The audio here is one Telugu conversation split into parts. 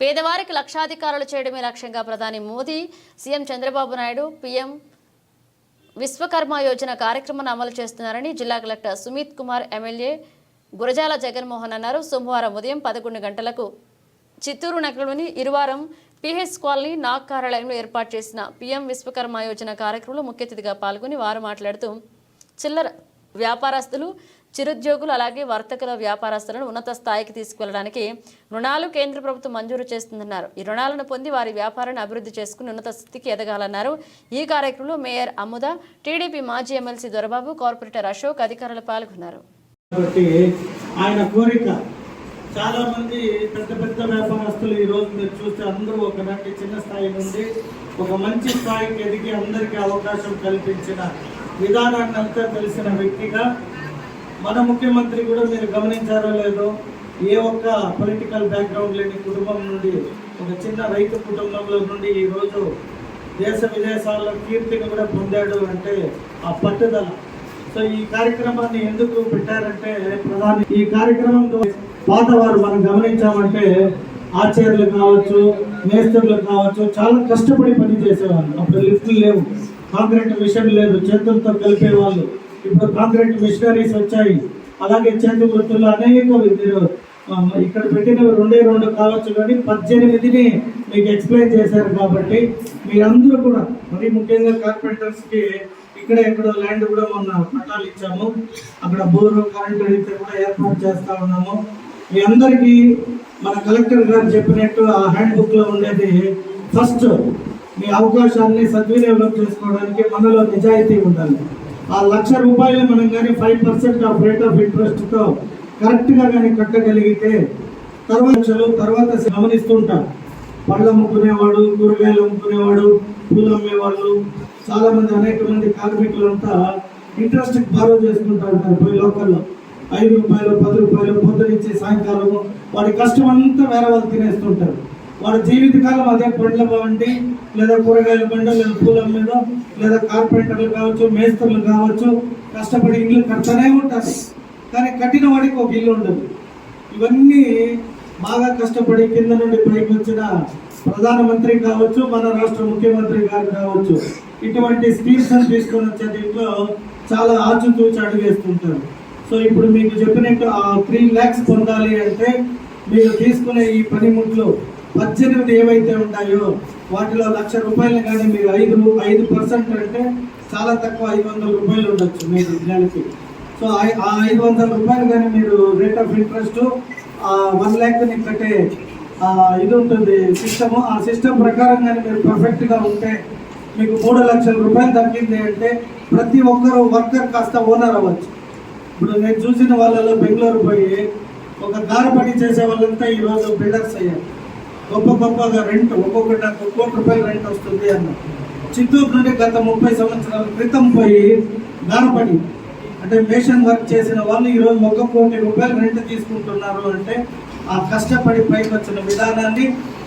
పేదవారికి లక్షాధికారులు చేయడమే లక్ష్యంగా ప్రధాని మోదీ సీఎం చంద్రబాబు నాయుడు పీఎం విశ్వకర్మ యోజన కార్యక్రమాన్ని అమలు చేస్తున్నారని జిల్లా కలెక్టర్ సుమిత్ కుమార్ ఎమ్మెల్యే గురజాల జగన్మోహన్ అన్నారు. సోమవారం ఉదయం పదకొండు గంటలకు చిత్తూరు నగరంలోని ఇరువారం పిహెచ్ కాలనీ నాగ్ కార్యాలయంలో ఏర్పాటు చేసిన పీఎం విశ్వకర్మ యోజన కార్యక్రమంలో ముఖ్య అతిథిగా పాల్గొని వారు మాట్లాడుతూ చిల్లర వ్యాపారస్తులు చిరుద్యోగులు అలాగే వర్తకుల వ్యాపారస్తులను ఉన్నత స్థాయికి తీసుకువెళ్ళడానికి రుణాలు కేంద్ర ప్రభుత్వం మంజూరు చేస్తుందన్నారు. ఈ రుణాలను పొంది వారి వ్యాపారాన్ని అభివృద్ధి చేసుకుని ఉన్నత స్థితికి ఎదగాలన్నారు. ఈ కార్యక్రమంలో మేయర్ అముద టీడీపీ మాజీ ఎమ్మెల్సీ దొరబాబు కార్పొరేటర్ అశోక్ అధికారులు పాల్గొన్నారు. ఆయన కోరిక చాలా మంది పెద్ద పెద్ద వ్యాపారస్తులు ఈ రోజు మీరు చూస్తే అందరూ ఒకనాటి చిన్న స్థాయి నుండి ఒక మంచి స్థాయికి ఎదిగి అందరికీ అవకాశం కల్పించిన విధానాన్ని అంతా తెలిసిన వ్యక్తిగా మన ముఖ్యమంత్రి కూడా మీరు గమనించారో లేదో ఏ ఒక్క పొలిటికల్ బ్యాక్గ్రౌండ్ లేని కుటుంబం నుండి ఒక చిన్న రైతు కుటుంబంలో నుండి ఈరోజు దేశ విదేశాల్లో కీర్తిని కూడా పొందాడు అంటే ఆ పట్టుదల. సో ఈ కార్యక్రమాన్ని ఎందుకు పెట్టారంటే ప్రధాని ఈ కార్యక్రమం పాతవారు మనం గమనించామంటే ఆచార్యులు కావచ్చు మేస్త్రులు కావచ్చు చాలా కష్టపడి పని చేసేవాళ్ళు అప్పుడు లిఫ్ట్లు లేవు. కాంక్రీట్ మిషన్ లేదు చేతులతో కలిపే వాళ్ళు. ఇప్పుడు కాంక్రీట్ మిషనరీస్ వచ్చాయి. అలాగే చేతి వృత్తులు అనేక మీరు ఇక్కడ పెట్టిన రెండే రెండు కావచ్చు కానీ పద్దెనిమిదిని మీకు ఎక్స్ప్లెయిన్ చేశారు కాబట్టి మీరందరూ కూడా మరి ముఖ్యంగా కార్పెంటర్స్కి ఇక్కడ ఎక్కడో ల్యాండ్ కూడా మొన్న పట్టాలు ఇచ్చాము. అక్కడ బోరు కరెంటు అయితే కూడా ఏర్పాటు చేస్తూ ఉన్నాము. మీ అందరికీ మన కలెక్టర్ గారు చెప్పినట్టు ఆ హ్యాండ్ బుక్లో ఉండేది ఫస్ట్ మీ అవకాశాన్ని సద్వినియోగం చేసుకోవడానికి మనలో నిజాయితీ ఉండాలి. ఆ లక్ష రూపాయలు మనం కానీ five percent of rate of ఇంట్రెస్ట్తో కరెక్ట్గా కానీ కట్టగలిగితే తర్వాత తర్వాత గమనిస్తుంటాం పళ్ళు అమ్ముకునేవాడు కూరగాయలు అమ్ముకునేవాడు పూలు అమ్మేవాళ్ళు చాలామంది అనేక మంది కార్మికులు అంతా ఇంట్రెస్ట్ బారో చేసుకుంటా ఉంటారు పోయి లోకల్లో. ఐదు రూపాయలు పది రూపాయలు పొద్దునిచ్చి సాయంకాలం వాడి కష్టం అంతా వేరే వాళ్ళు తినేస్తుంటారు. వాడు జీవితకాలం అదే పండ్ల బండి లేదా కూరగాయల బండి లేదా పూల మీద లేదా కార్పెంటర్లు కావచ్చు మేస్త్రులు కావచ్చు కష్టపడి ఇల్లు కడతానే ఉంటారు. కానీ కట్టిన వాడికి ఒక ఇల్లు ఉండదు. ఇవన్నీ బాగా కష్టపడి కింద నుండి పైకి వచ్చిన ప్రధానమంత్రి కావచ్చు మన రాష్ట్ర ముఖ్యమంత్రి గారు కావచ్చు ఇటువంటి స్కీమ్స్ తీసుకొని వచ్చే దీంట్లో చాలా ఆచితూచి అడుగేస్తుంటారు. సో ఇప్పుడు మీకు చెప్పినట్టు ఆ త్రీ ల్యాక్స్ పొందాలి అంటే మీరు తీసుకునే ఈ పనిముట్లు పద్దెనిమిది ఏవైతే ఉంటాయో వాటిలో లక్ష రూపాయలు కానీ మీరు ఐదు ఐదు పర్సెంట్ అంటే చాలా తక్కువ ఐదు వందల రూపాయలు ఉండొచ్చు మీరు నెలకి సో ఆ ఐదు వందల రూపాయలు కానీ మీరు రేట్ ఆఫ్ ఇంట్రెస్ట్ వన్ ల్యాక్ని కట్టే ఇది ఉంటుంది సిస్టమ్. ఆ సిస్టమ్ ప్రకారం కానీ మీరు పర్ఫెక్ట్గా ఉంటే మీకు మూడు లక్షల రూపాయలు తగ్గింది అంటే ప్రతి ఒక్కరు వర్కర్ కాస్త ఓనర్ అవ్వచ్చు. ఇప్పుడు నేను చూసిన వాళ్ళలో బెంగళూరు పోయి ఒక దారి పని చేసే వాళ్ళంతా ఈ బిల్డర్స్ అయ్యారు. గొప్ప గొప్పగా రెంట్ ఒక్కొక్కటి నాకు కోటి రూపాయలు రెంట్ వస్తుంది అన్న. చిత్తూరు నుండి గత ముప్పై సంవత్సరాల క్రితం పోయి దారపడి అంటే మేషన్ వర్క్ చేసిన వాళ్ళు ఈరోజు ఒక కోటి రూపాయలు రెంట్ తీసుకుంటున్నారు అంటే ఆ కష్టపడి పైకి వచ్చిన విధానాన్ని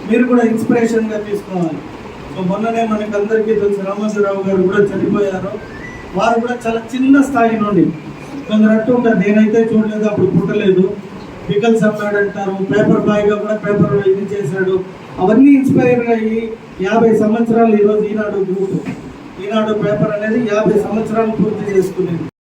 మీరు కూడా ఇన్స్పిరేషన్గా తీసుకోవాలి. సో మొన్ననే మనకు అందరికీ తెలిసి రామోజీరావు గారు కూడా చనిపోయారు. వారు కూడా చాలా చిన్న స్థాయి నుండి కొందరు అంటూ ఉంటారు నేనైతే చూడలేదు అప్పుడు పుట్టలేదు. పికల్స్ అమ్మాడంటారు పేపర్ బాయ్గా కూడా పేపర్ ఇది చేశాడు. అవన్నీ ఇన్స్పైర్ అయ్యి యాభై సంవత్సరాలు ఈరోజు ఈనాడు గ్రూప్. ఈనాడు పేపర్ అనేది యాభై సంవత్సరాలు పూర్తి చేసుకునేది.